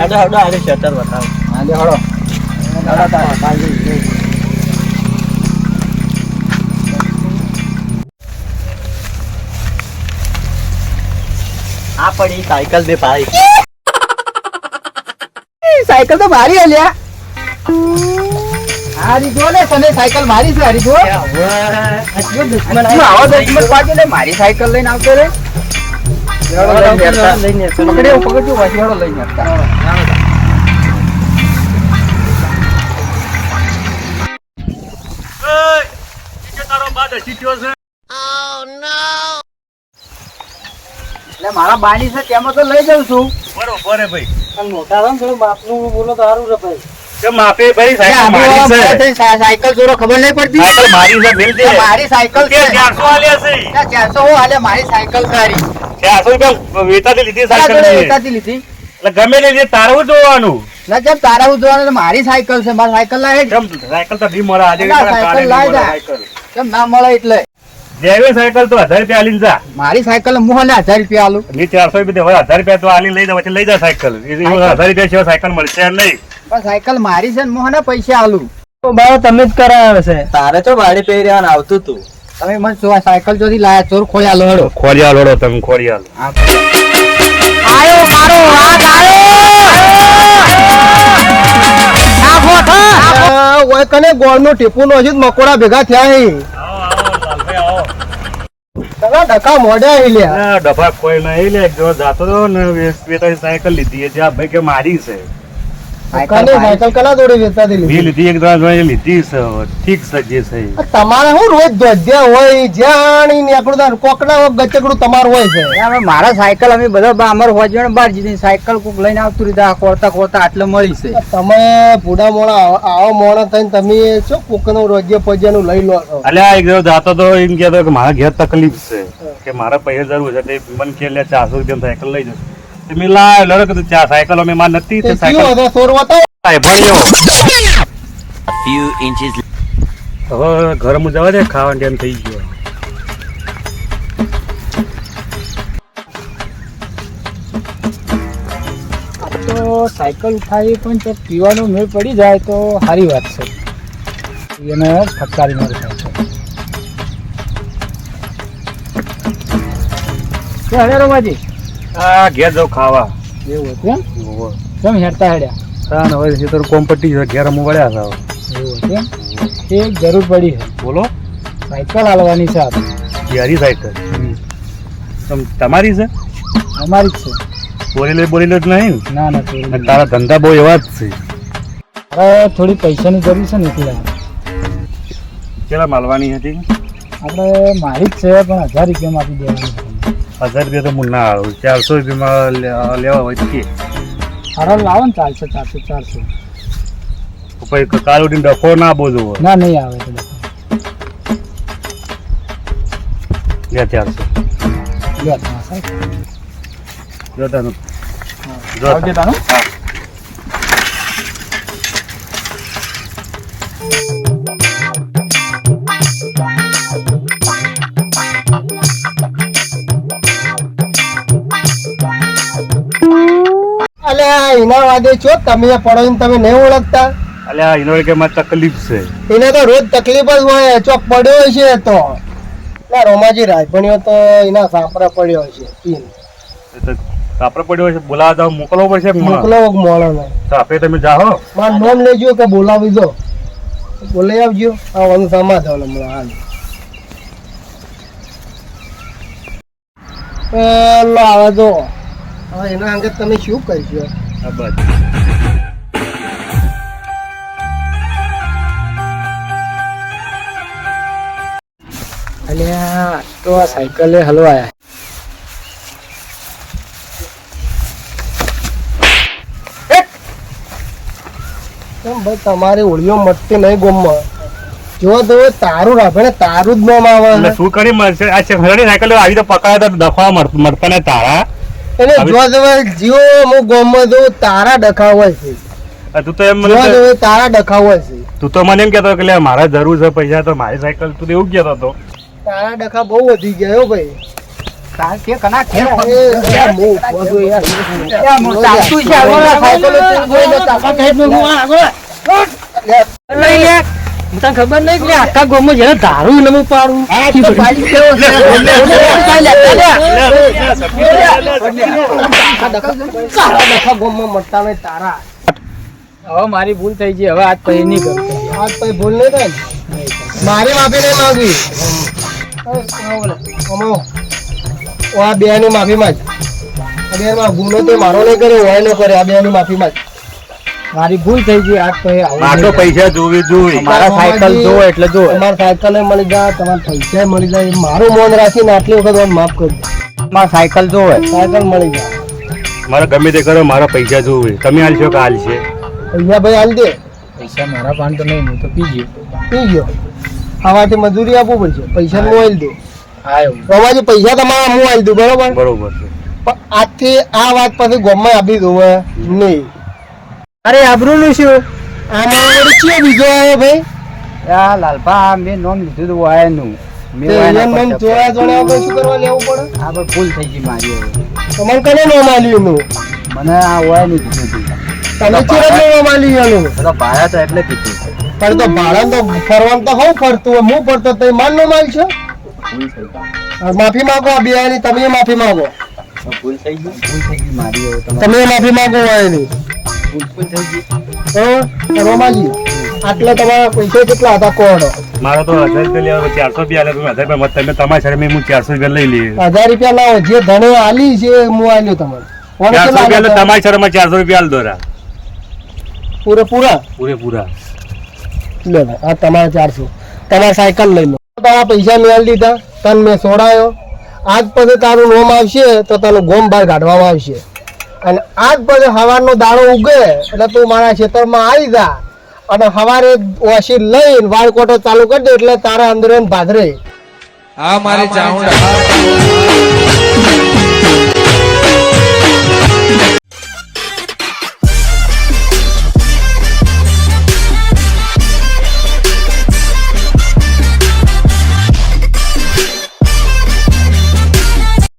હેડો હેડો આને શટર બતાવો હા લે હળો આ પડી સાયકલ બે ભાઈ સાયકલ તો મારી હલ્યા હારી જો ને તને સાયકલ મારી છે હારી જો. તું આવો દુશ્મન પાછી ને મારી સાયકલ લઈને આવતો રે. લઈને પકડ્યો પકડ્યો મારા બાની છે તેમાં તો લઈ જાઉં છું. બરોબર ભાઈ. મોટા થોડું બાપનું બોલો તો સારું રે ભાઈ. ભાઈ સાયકલ મારી સાયકલ ખબર નહીં પડતી? મારી છે મિલ દે મારી સાયકલ કે છે? 400 આલ્યા છે. ત્યાં ચારસો હું હાલે મારી સાયકલ તારી. 400 રૂપિયા વેચાતી લીધી સાયકલ જોડે લીધી. એટલે ગમે તે તારું જોવાનું. ના જેમ જોવાનું મારી સાયકલ છે મારી સાયકલ લાય કેમ સાયકલ તો મળે આજે સાયકલ લાય સાયકલ. કેમ ના મળે એટલે? જેવી સાયકલ તો હજાર રૂપિયા આલી જા. મારી સાયકલ હું ને હજાર રૂપિયા આલું. ની ચારસો રૂપિયા હજાર રૂપિયા તો આલી લઈ જા પછી લઈ જા સાયકલ. હજાર રૂપિયા સિવાય સાયકલ મળશે નહીં. પણ સાયકલ મારી છે ને પૈસા આલું. બાબા તમે જ કરાવે છે. તારે તો વાડી પહેરી આવતું તું. તમે મને જો સાયકલ જોથી લાયા ચોર ખોયા લોડો ખોડિયાલ ઓળો તમે ખોડિયાલ આયો મારો હાથ આયો. ઓય કને ગોળનું ટીપું નો હજી મકોડા ભેગા થયા હે. તમે ડકા મોઢા હે લ્યા. ના, ડબ્બા કોઈ નહીં લે એક જાતો તો ને સાયકલ લીધી છે આ ભાઈ કે મારી છે. સાયકલ કના જોડે વેચાતી લીધી? લીધી એક જણા લીધી ઠીક છે છે તમારે શું રોજ ધોધ્યા હોય જ્યાં નીકળું કોકડા ગચકડું તમારું હોય છે. મારા સાયકલ અમે બધા અમાર હોજણ બાર જીધી સાયકલ કોક લઈને આવતું રીતે કોરતા કોરતા આટલે મળી છે. તમે પૂડા મોડા આવો મોણા થઈને તમે શું કોકનું રોજ્ય પજ્યાનું લઈ લો એટલે અલ્યા એક જાતો તો એમ કહેતો કે મારા ઘેર તકલીફ છે કે મારા પૈસા જરૂર છે તે મને કે ચારસો રૂપિયા સાયકલ લઈ જશે. તે મેં લાય લડો કીધું ચાર સાયકલ અમે માં નથી તે તે સાયકલ હતો સોર બતાવો આય ભણ્યો ફ્યુ ઇન્ચીસ હવે ઘર મુ જવા દે ખાવા ટાઈમ થઈ ગયો. તો સાયકલ ઉઠાવી પણ જો પીવાનું મેળ પડી જાય તો સારી વાત છે. એને ફટકારી મારી થાય છે. હેડે રમાજી. આ ઘેર જાઉં ખાવા. એવું હતું એમ? કેમ હેડતા હેડ્યા? તાન હવે છે તો કોમ્પિટિશન ઘેર અમુક વળ્યા હતા એવું હતું એમ? એ જરૂર પડી છે. બોલો. સાયકલ હાલવાની છે આપણે. યારી સાયકલ. તમ તમારી છે? અમારી જ છે. બોલેલો બોલેલો જ નહીં ના? ના. તારા ધંધા બહુ એવા જ છે. હવે થોડી પૈસાની જરૂર છે ને એટલે. કેટલા માલવાની હતી? આપણે મારી જ છે પણ હજાર રૂપિયામાં આપી દેવાની છે. હજાર રૂપિયા તો હું ના આવું ચારસો રૂપિયામાં લેવા હોય તો કે. હારો લાવો ને ચારસો ચારસો ચારસો. પછી કાલ ઉઠીને ડખો ના બોલવો ના નહીં આવે તો. લે ચારસો. લે તમારા આવજે તાનું. એના વાદે છો? તમે પડો તમે નહીં ઓળખતા? અલ્યા એનો કે માં તકલીફ છે. એને તો રોજ તકલીફ જ હોય ચોક પડ્યો છે તો. ના રોમાજી રાજભણીઓ તો એના સાપરા પડ્યો છે પીન સાપરા પડ્યો છે બોલાવા મોકલવો પડશે કે મોકલો મોળો ને તો તમે જાઓ મારું નોમ લેજો કે બોલાવી દો. બોલે આવજો. આવવાનું સમાધાન હમણાં હાલ. પેલો આવે તો હવે એના અંગે તમે શું કરશો બસ. અલ્યા તો આ સાયકલે હલવાયા. ભાઈ તમારી ઓળીઓ મટતી નહીં ગોમમાં જો તો તારું રાખે ને તારું જ નામ આવે. શું કરી મળશે આ સાયકલ આવી તો પકડાય તો દફા મળ- મળતા ને તારા. એને હવે- જો તમે જીવો અમુક ગામમાં તો તારા ડખા હોય છે તું તો એમ જો મને તારા ડખા હોય છે તું તો મને એમ કહેતો કે લે મારા જરૂર છે પૈસા તો મારી સાયકલ તું તો એવું કહેતો હતો તારા ડખા બહુ વધી ગયા હો ભાઈ તાર કે કના હું હું ને, જ જ હું તને ખબર નહીં કે આખા ગામમાં જેને પાડું આ તો પાડી કેવો છે? તારા ડખા ગોમમાં મળતા નહીં તારા હવે મારી ભૂલ થઈ ગઈ હવે આજ પછી નહીં કરતો આજ પછી ભૂલ નહીં થાય ને? મારી માફી નહીં માંગવી ઓ આ બે ની માફી માંગ આ બે માં ગુનો તો મારો નહીં કર્યો હોય ન કરે આ બે ની માફી માંગ મારી ભૂલ થઈ ગઈ આજ તો આટલો પૈસા જોવી જોઈ મારા સાયકલ જોવો એટલે જો તમારા સાયકલ મળી જાય તમારા પૈસા મળી જાય મારું મોન રાખીને આટલી વખત મને માફ કરજો મારા સાયકલ જોવે. સાયકલ મળી જાય. મારે ગમે તે કરો મારા પૈસા જોવે. તમે હાલશો કે હાલશે? પૈસા ભાઈ હાલ દે. પૈસા મારા પાન તો નહીં હું તો પી ગયો. પી ગયો. ખાવાથી મજૂરી આપવું પડશે. પૈસા હું આલી દઉં. હા એવું. બાબાજી પૈસા તમારા હું આલી દઉં બરોબર? બરોબર છે. પણ આજથી આ વાત પછી ગોમમાં આપી દઉં નહીં. અરે આબરૂનું શું? આ મારો બીજો આવ્યો ભાઈ? આ લાલપા મેં નોમ લીધું હતું વાયાનું. મેં તે વાયાના એમ એમ પર જોયા જોયા વગર શું કરવા લેવું પડે? આ પણ ભૂલ થઈ ગઈ મારી તમારે કને નો માલ્યું એનું? મને આ વાયાનું કીધું હતું તમે ચિરજ નો માલ્યું એનું? તો ભાડા તો એટલે કીધું. પણ તો ભાડા તો ફરવાનું તો હું ફરતું હું ફરતો તો માન નો માલ છો માફી માંગો આ બે તમે માફી માંગો. ભૂલ થઈ ગઈ. ભૂલ થઈ ગઈ મારી તમે માફી માંગો હોય એની ભૂલ ભૂલ થઈ ગઈ તો રોમાજી આટલા તમારા પૈસા કેટલા હતા કોણ? મારે તો હજાર રૂપિયા લેવા ચારસો રૂપિયા તમે હજાર રૂપિયા તમે તમારી હું ચારસો રૂપિયા લઈ લઈએ. હજાર રૂપિયા લાવો જે ધણે આલી છે હું આલ્યો તમને. કોણે ચારસો કેટલા રૂપિયા તમારી સામે ચારસો રૂપિયા દોરા. પૂરેપૂરા? પૂરેપૂરા. લે આ તમારા ચારસો. તમારા સાયકલ લઈ લો. તારા પૈસા મેળ દીધા તને મેં સોડાયો. આજ પછી તારું નોમ આવશે તો તારું ગોમ બહાર કાઢવામાં આવશે. અને આજ પછી હવારનો દાડો ઉગે એટલે તું મારા ખેતરમાં આવી જા. અને હવારે ઓછી લઈને વાળકોટો ચાલુ કરી દે એટલે તારા અંદર ભાદરે. હા મારી ચાઉંડા